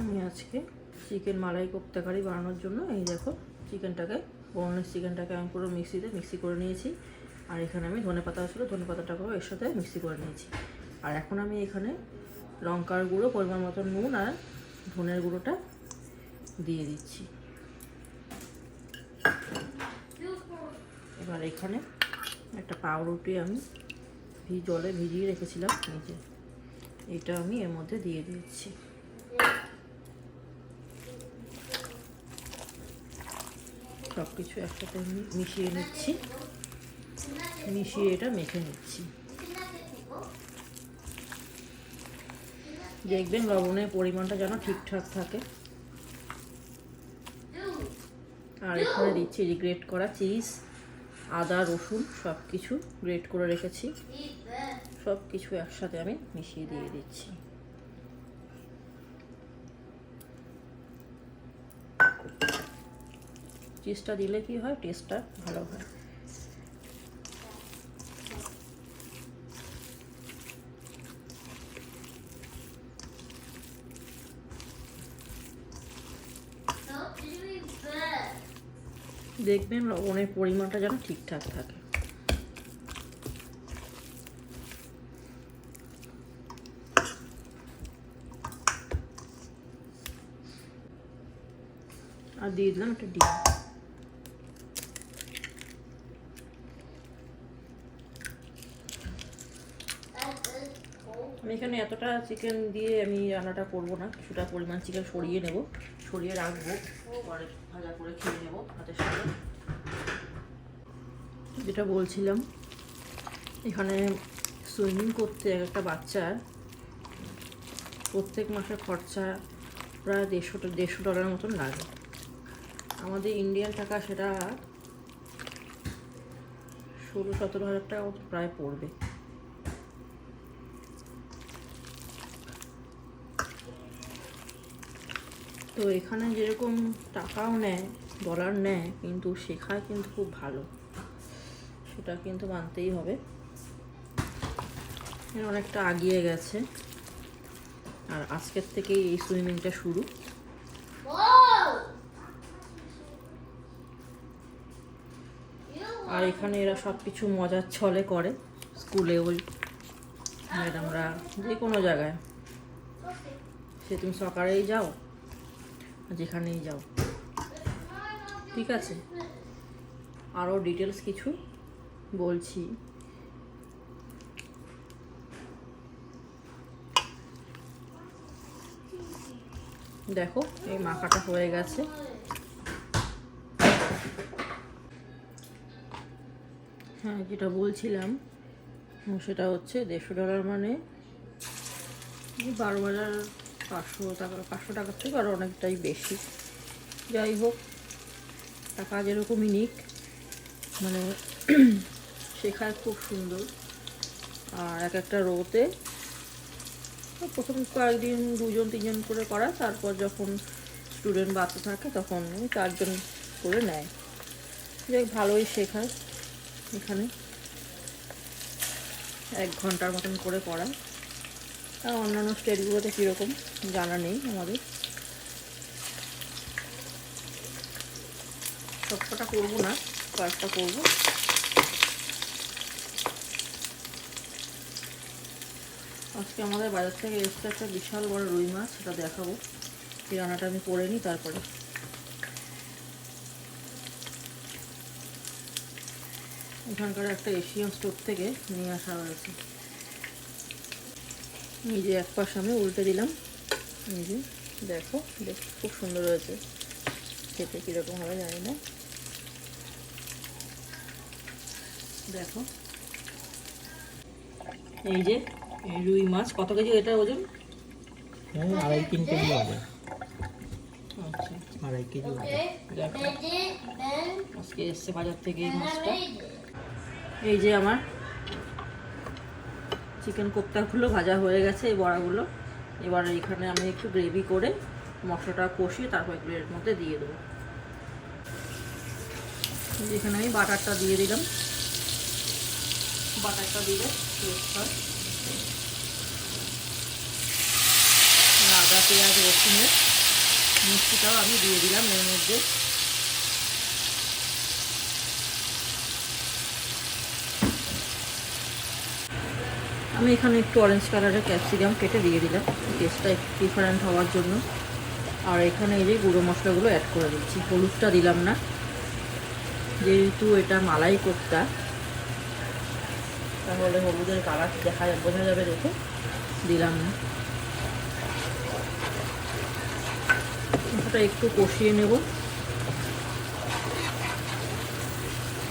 আমি আজকে। চিকেন মালাই কোপ্তাকারি বানানোর জন্য। এই দেখো, চিকেনটাকে বোনলেস চিকেনটাকে আমি পুরো মিক্সিতে মিক্সি করে নিয়েছি। আর এখানে আমি ধনে পাতা ছিল, ধনে পাতাটাকেও এর সাথে মিক্সি করে নিয়েছি। আর এখন আমি এখানে লঙ্কার গুঁড়ো, পরিমাণ মতো নুন আর ধনের গুঁড়োটা দিয়ে দিচ্ছি। এবার এখানে একটা পাউরুটি আমি ভি, জলে ভিজিয়ে রেখেছিলাম নিজে এটা আমি এর মধ্যে দিয়ে দিচ্ছি। সব কিছু একসাথে মিশিয়ে নিচ্ছি। মিশিয়ে এটা মেখে নিচ্ছি। দেখবেন লবণের পরিমাণটা যেন ঠিকঠাক থাকে। আর এখানে দিচ্ছি যে গ্রেট করা চিজ আদা, রসুন সব কিছু গ্রেট করে রেখেছি। সব কিছু একসাথে আমি মিশিয়ে দিয়ে দিচ্ছি। চিজটা দিলে কি হয়? টেস্টটা ভালো হয়। দেখবেন লবণের পরিমাণটা যেন ঠিকঠাক থাকে। আর দিয়ে দিলাম একটা ডিম। আমি এখানে এতটা চিকেন দিয়ে আমি রান্নাটা করব না, কিছুটা পরিমাণ চিকেন সরিয়ে নেব, সরিয়ে রাখব, পরে ভাজা করে খেয়ে নেব হাতের সাথে যেটা বলছিলাম, এখানে সুইমিং করতে এক একটা বাচ্চার প্রত্যেক মাসে খরচা প্রায় দেড়শো দেড়শো ডলারের মতন লাগে। আমাদের ইন্ডিয়ান টাকা সেটা ষোলো সতেরো হাজার টাকা প্রায় পড়বে। তো এখানে যেরকম টাকাও নেয় ডলার নেয়, কিন্তু শেখায় কিন্তু খুব ভালো। সেটা কিন্তু মানতেই হবে। অনেকটা আগিয়ে গেছে। আর আজকের থেকেই এই সুইমিংটা শুরু। আর এখানে এরা সব কিছু মজার ছলে করে স্কুলে ওই ম্যাডামরা যে কোনো জায়গায়। সে তুমি সকালেই যাও। যেখানেই যাও। ঠিক আছে? আরও ডিটেলস কিছু বলছি। দেখো, এই মাখাটা হয়ে গেছে। হ্যাঁ যেটা বলছিলাম, সেটা হচ্ছে দেড়শো ডলার মানে বারো হাজার পাঁচশো টাকা পাঁচশো টাকার থেকে আরও অনেকটাই বেশি। যাই হোক, টাকা যেরকমই নিক মানে শেখায় খুব সুন্দর। আর এক একটা রোতে প্রথম কয়েকদিন দুজন, তিনজন করে করা তারপর যখন স্টুডেন্ট বাচ্চা থাকে তখন চারজন করে নেয়। যাই ভালোই শেখায় এখানে। এক ঘণ্টার মতন করে পড়ায় আর অন্যান্য স্টেটগুলোতে কীরকম জানা নেই আমাদের। সবকটা করব না, কয়েকটা করব। আজকে আমাদের বাজার থেকে এসছে একটা বিশাল বড় রুই মাছ, সেটা দেখাবো। এই রান্নাটা আমি করে নিই তারপরে। এখানকার একটা এশিয়ান স্টোর থেকে নিয়ে আসা হয়েছে। এই যে এক পাশ আমি উল্টে দিলাম। এই যে দেখো দেখো খুব সুন্দর হয়েছে। খেতে কীরকম হবে জানি না। দেখো। এই যে এই রুই মাছ কত কেজি এটা ওজন? আড়াই তিন কেজি হবে। আচ্ছা। আড়াই কেজি আজকে এসছে বাজার থেকে এই মাছটা। এই যে আমার চিকেন কোপ্তাগুলো ভাজা হয়ে গেছে এই বড়াগুলো। এবার এখানে আমি একটু গ্রেভি করে মশলাটা কষিয়ে তারপর এগুলো এর মধ্যে দিয়ে দেবো। এখানে আমি বাটারটা দিয়ে দিলাম। বাটারটা দিলে আদা, পেঁয়াজ, রসুনের মিষ্টিটাও আমি দিয়ে দিলাম এর মধ্যে। আমি এখানে একটু অরেঞ্জ কালারের ক্যাপসিকাম কেটে দিয়ে দিলাম টেস্টটা একটু ডিফারেন্ট হওয়ার জন্য। আর এখানে এই যে গুঁড়ো মশলাগুলো অ্যাড করে দিচ্ছি, হলুদটা দিলাম না। যেহেতু এটা মালাই কোপ্তা, তাহলে হলুদের কালার দেখা বোঝা যাবে দেখে। দিলাম না। ওটা একটু কষিয়ে নেব।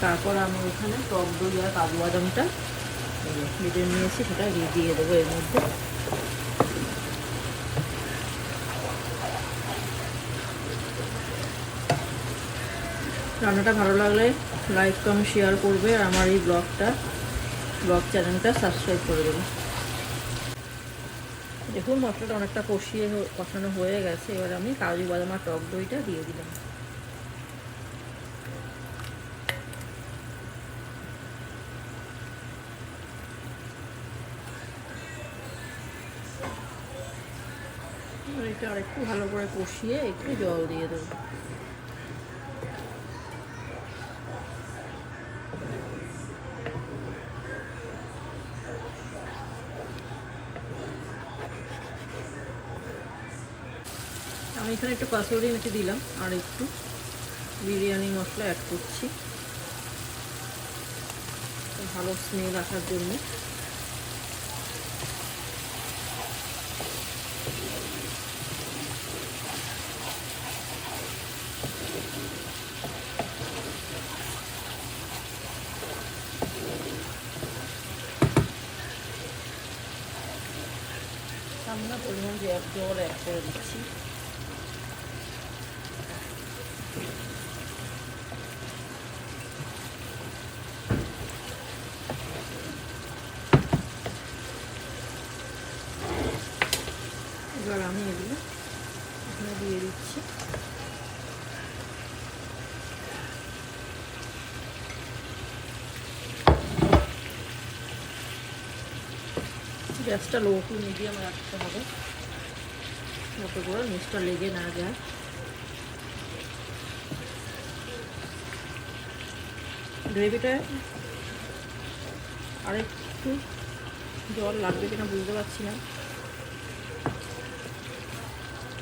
তারপর আমি এখানে টক দই আর কাজু বাদামটা সেটা দিয়ে দেবো এর মধ্যে। রান্নাটা ভালো লাগলে লাইক কমেন্ট শেয়ার করবে আর আমার এই ব্লগটা, ব্লগ চ্যানেলটা সাবস্ক্রাইব করে দেবে। দেখুন মশলাটা অনেকটা কষিয়ে কষানো হয়ে গেছে, এবার আমি কাজু বাদাম আর টক দইটা দিয়ে দিলাম। এবার এটা আরেকটু ভালো করে কষিয়ে একটু জল দিয়ে দেবো। আমি এখানে একটু কাসুরি মেথি দিলাম, আর একটু বিরিয়ানি মশলা অ্যাড করছি। ভালো স্মেল আসার জন্য। সামনে পরিমাণ জল জল অ্যাড করে দিচ্ছি। এবার আমি এগুলো দিয়ে দিচ্ছি। গ্যাসটা লো টু মিডিয়াম রাখতে হবে। যাতে করে নিচটা লেগে না যায়। গ্রেভিটা আরেকটু জল লাগবে কিনা বুঝতে পারছি না।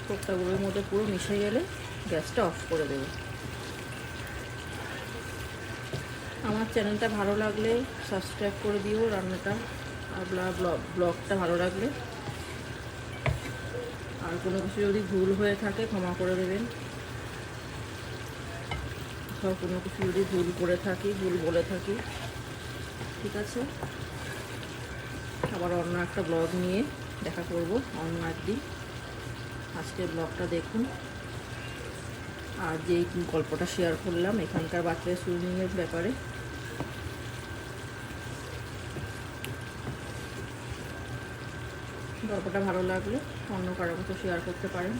কোপ্তাগুলোর মধ্যে পুরো মিশে গেলে গ্যাসটা অফ করে দেবো। আমার চ্যানেলটা ভালো লাগলে সাবস্ক্রাইব করে দিও রান্নাটা। ব্লগ ব্লগটা ভালো লাগলে আর কোনো কিছু যদি ভুল হয়ে থাকে ক্ষমা করে দেবেন। সব কোনো কিছু যদি ভুল করে থাকি, ভুল বলে থাকি, ঠিক আছে? আবার অন্য একটা ব্লগ নিয়ে দেখা করব, অন্য একদিন। আজকের ব্লগটা দেখুন। আর যেই গল্পটা শেয়ার করলাম, এখানকার বাচ্চাদের সুইমিংয়ের ব্যাপারে। গল্পটা ভালো লাগলে অন্য কারোর মতো শেয়ার করতে পারেন।